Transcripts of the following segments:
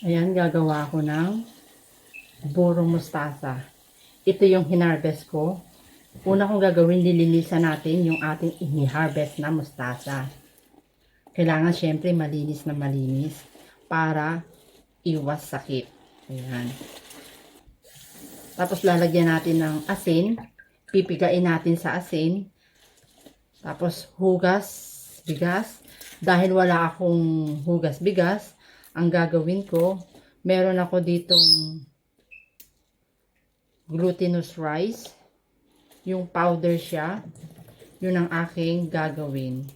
Ayan, gagawa ko ng burong mustasa. Ito yung hinarvest ko. Una kong gagawin, lilinisan natin yung ating ini-harvest na mustasa. Kailangan syempre malinis na malinis para iwas sakit. Ayan. Tapos lalagyan natin ng asin. Pipigain natin sa asin. Tapos hugas, bigas. Dahil wala akong hugas, bigas, ang gagawin ko, meron ako ditong glutinous rice. Yung powder siya. Yun ang aking gagawin.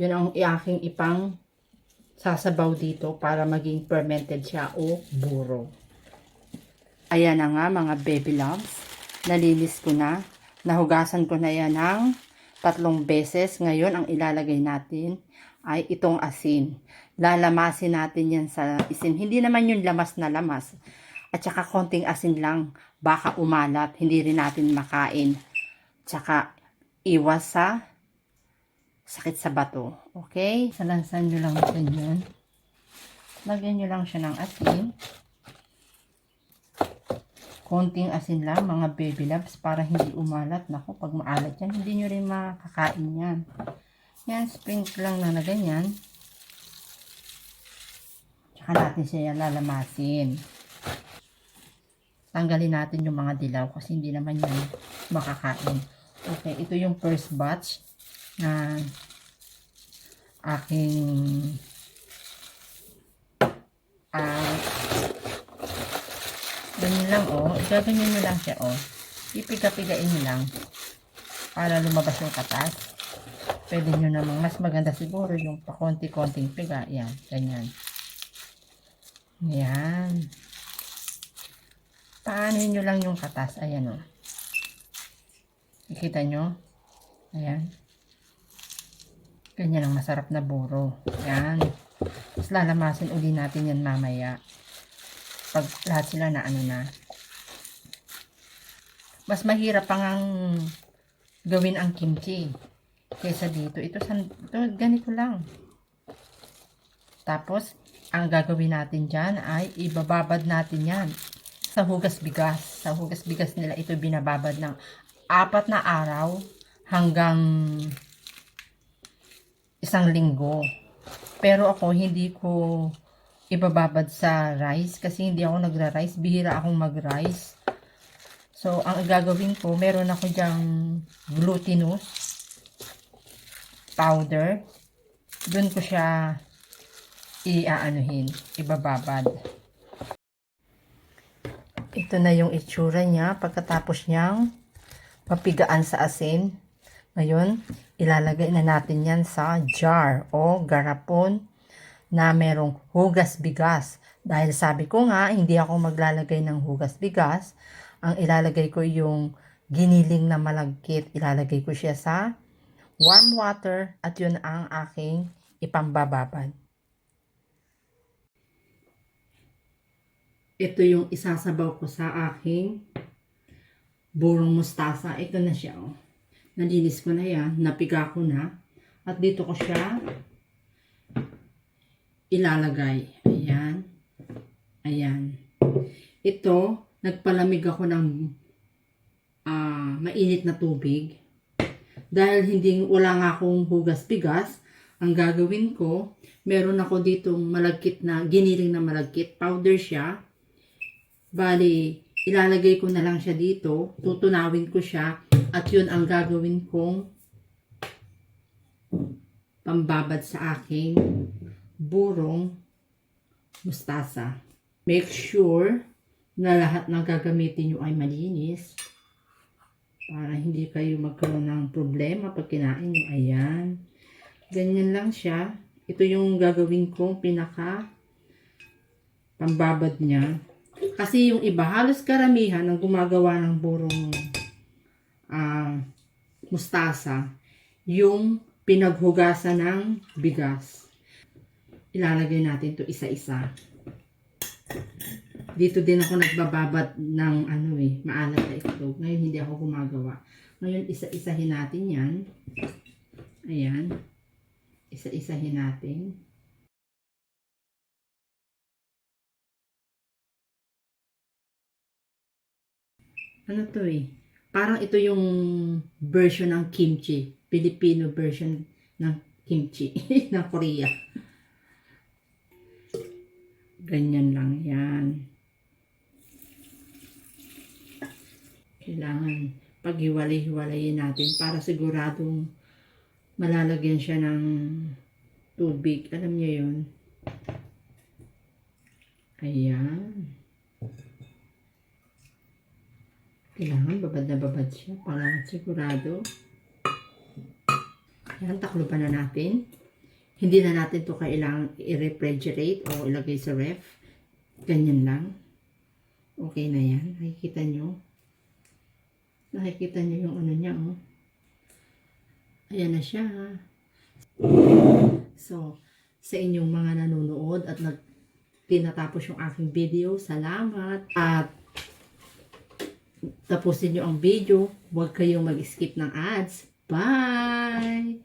Yun ang aking ipang sasabaw dito para maging fermented siya o buro. Ayan na nga mga baby loves. Nalinis ko na. Nahugasan ko na yan ng tatlong beses. Ngayon, ang ilalagay natin ay itong asin. Lalamasin natin yan sa isin. Hindi naman yung lamas na lamas. At saka konting asin lang. Baka umalat. Hindi rin natin makain. Tsaka iwas sa sakit sa bato. Okay? Salansan nyo lang natin yun. Lagyan nyo lang siya ng asin. Konting asin lang, mga baby loves, para hindi umalat. Nako, pag maalat yan, hindi nyo rin makakain yan. Yan, sprinkle lang na na ganyan. Tsaka natin siya lalamasin. Tanggalin natin yung mga dilaw kasi hindi naman yan makakain. Okay, ito yung first batch na aking ah ganyan lang oh gaganyan nyo lang siya oh ipiga-pigain nyo lang para lumabas yung katas pwede nyo namang mas maganda siguro yung pa konti-konting piga yan, ganyan yan paano nyo lang yung katas ayan oh Nakita nyo ayan Ganyan ang masarap na buro. Yan. Tapos lalamasin uli natin yan mamaya. Pag lahat sila na ano na. Mas mahirap pang ang gawin ang kimchi. Kaysa dito. Ito, san, ito ganito lang. Tapos, ang gagawin natin dyan ay ibababad natin yan sa hugas bigas. Sa hugas bigas nila ito binababad ng apat na araw hanggang isang linggo. Pero ako, hindi ko ibababad sa rice kasi hindi ako nagra-rice. Bihira akong mag-rice. So, ang gagawin ko, meron ako dyang glutinous powder. Doon ko siya i-aanuhin, ibababad. Ito na yung itsura niya pagkatapos niyang mapigaan sa asin. Ngayon, ilalagay na natin yan sa jar o garapon na merong hugas bigas. Dahil sabi ko nga, hindi ako maglalagay ng hugas bigas. Ang ilalagay ko yung giniling na malagkit. Ilalagay ko siya sa warm water at yun ang aking ipambababad. Ito yung isasabaw ko sa aking burong mustasa. Ito na siya, oh. Nalinis ko na yan. Napiga ko na. At dito ko siya ilalagay. Ayan. Ayan. Ito, nagpalamig ako ng ah, mainit na tubig. Dahil hindi, wala nga akong hugas-bigas, ang gagawin ko, meron ako ditong malagkit na, giniling na malagkit, powder siya. Bali, ilalagay ko na lang siya dito, tutunawin ko siya, at yun ang gagawin kong pambabad sa aking burong mustasa. Make sure na lahat ng gagamitin nyo ay malinis para hindi kayo magkaroon ng problema pag kinain nyo. Ayan. Ganyan lang siya. Ito yung gagawin kong pinaka pambabad niya. Kasi yung iba, halos karamihan ng gumagawa ng burong ah, mustasa, yung pinaghugasan ng bigas. Ilalagay natin to isa-isa. Dito din ako nagbababat ng ano eh, maalat na itlog. Ngayon hindi ako gumagawa. Ngayon isa-isahin natin yan. Ayan. Isa-isahin natin. Ano to eh? Parang ito yung version ng kimchi. Filipino version ng kimchi ng Korea. Ganyan lang yan. Kailangan paghiwalay-hiwalayin natin para siguradong malalagyan siya ng tubig. Alam niyo yun? Ayan. Kailangan babad na babad siya para sigurado. Ayan, takluban na natin. Hindi na natin to kailangan i-refrigerate o ilagay sa ref. Ganyan lang. Okay na yan. Nakikita nyo. Nakikita nyo yung ano niya, oh. Ayan na siya. So, sa inyong mga nanonood at nag tinatapos yung aking video, salamat. At tapusin nyo ang video. Huwag kayong mag-skip ng ads. Bye!